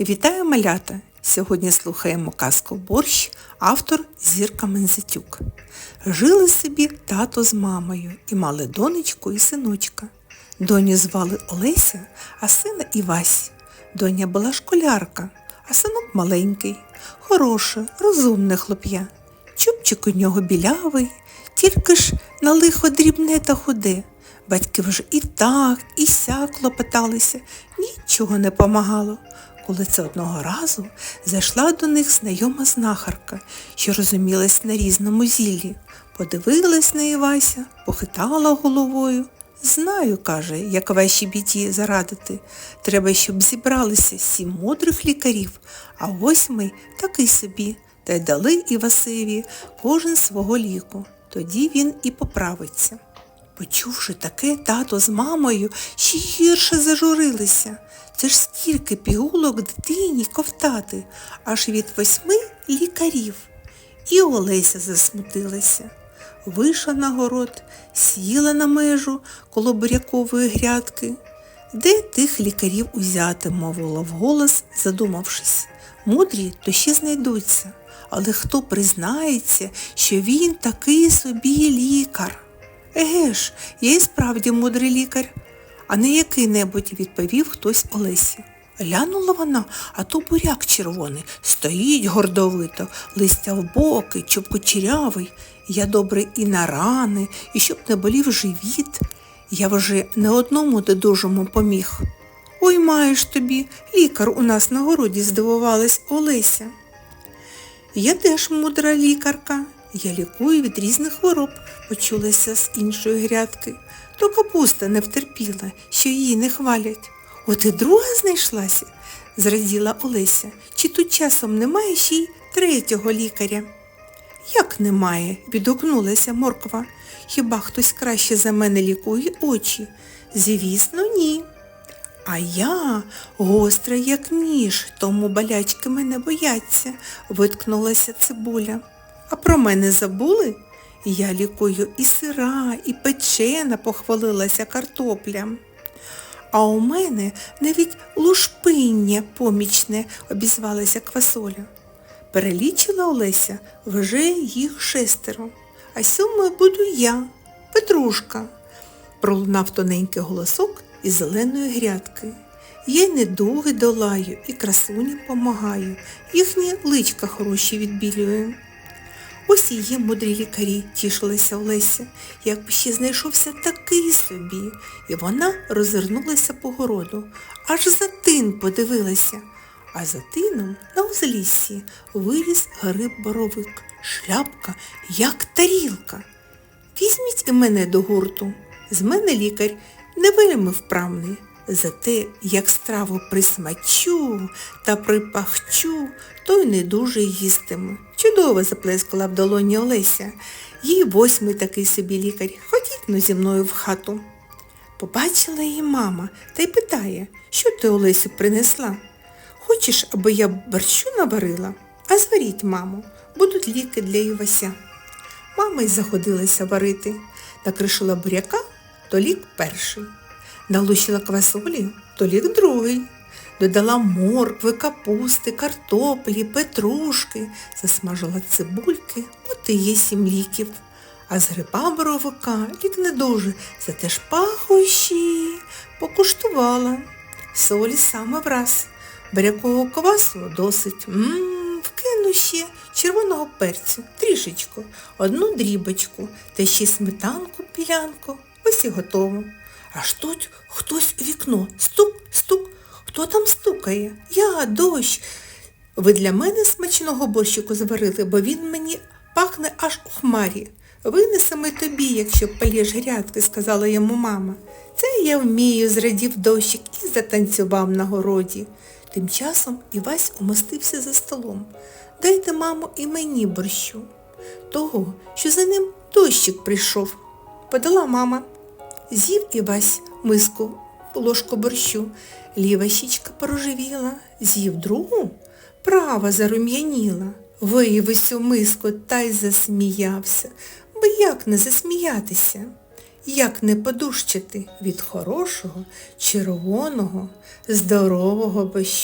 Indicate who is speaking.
Speaker 1: Вітаю малята! Сьогодні слухаємо казку борщ, автор Зірка Мензитюк. Жили собі тато з мамою і мали донечку і синочка. Доню звали Олеся, а сина Івась. Доня була школярка, а синок маленький, хороше, розумне хлоп'я. Чубчик у нього білявий, тільки ж на лихо дрібне та худе. Батьки вже і так, і сяк клопоталися, нічого не помагало. Коли це одного разу зайшла до них знайома знахарка, що розумілась на різному зіллі. Подивилась на Івася, похитала головою. Знаю, каже, як вашій біді зарадити. Треба, щоб зібралися сім мудрих лікарів, а восьмий такий собі, та й дали Івасеві кожен свого ліку. Тоді він і поправиться. Почувши таке, тато з мамою ще гірше зажурилися. Це ж скільки пігулок дитині ковтати, аж від восьми лікарів. І Олеся засмутилася. Вийшла на город, сіла на межу коло бурякової грядки. Де тих лікарів узяти, мовила вголос, задумавшись. Мудрі то ще знайдуться, але хто признається, що він такий собі лікар? Еге ж, я і справді мудрий лікар, а не який-небудь, відповів хтось Олесі. Глянула вона, а то буряк червоний, стоїть гордовито, листя в боки, чубкочерявий. Я добрий і на рани, і щоб не болів живіт. Я вже не одному дедужому поміг. Ой, маєш тобі, лікар у нас на городі, здивувалась Олеся. Я теж мудра лікарка. Я лікую від різних хвороб, почулася з іншої грядки. То капуста не втерпіла, що її не хвалять. От і друга знайшлася, зраділа Олеся. Чи тут часом немає ще й третього лікаря? Як немає? відгукнулася морква. Хіба хтось краще за мене лікує очі? Звісно, ні. А я гостра, як ніж, тому болячки мене бояться, виткнулася цибуля. А про мене забули? Я лікую і сира, і печена, похвалилася картопля. А у мене навіть лушпиння помічне, обізвалася квасоля. Перелічила Олеся вже їх шестеро. А сьомою буду я, Петрушка, пролунав тоненький голосок із зеленої грядки. Я й недуги долаю і красуням помагаю, їхні личка хороші відбілюю. Ось є мудрі лікарі, тішилася Олеся, якби ще знайшовся такий собі. І вона розвернулася по городу, аж за тин подивилася. А за тином на узліссі виріс гриб боровик, шляпка, як тарілка. Візьміть і мене до гурту. З мене лікар не вельми вправний. Зате, як страву присмачу та припахчу, то й не дуже їстиме. Чудово заплескала в долоні Олеся. Їй восьмий такий собі лікар. Ходіть ну зі мною в хату. Побачила її мама та й питає, що ти Олесю принесла? Хочеш, аби я борщу наварила? А зваріть, мамо, будуть ліки для Івася. Мама й заходилася варити. Накришила буряка, то лік перший. Налущила квасолі, то лік другий. Додала моркви, капусти, картоплі, петрушки, засмажила цибульки, от і є сім ліків. А з гриба боровика лік не дуже, зате ж пахощі покуштувала. Солі саме враз. Бурякового квасу досить. Ммм, вкину ще червоного перцю, трішечку, одну дрібочку, та ще сметанку, пілянку. Ось і готово. Аж тут хтось у вікно. Стук. Хто там стукає? Я, дощ. Ви для мене смачного борщику зварили, бо він мені пахне аж у хмарі. Винесемо й тобі, якщо палєш грядки, сказала йому мама. Це я вмію, зрадів дощик і затанцював на городі. Тим часом Івась умостився за столом. Дайте, мамо, і мені борщу. Того, що за ним дощик прийшов. Подала мама. З'їв Івась миску, ложку борщу. Ліва щічка порожевіла, з'їв другу, права зарум'яніла. Виїв усю миску та й засміявся. Бо як не засміятися? Як не подущити від хорошого, червоного, здорового борщу?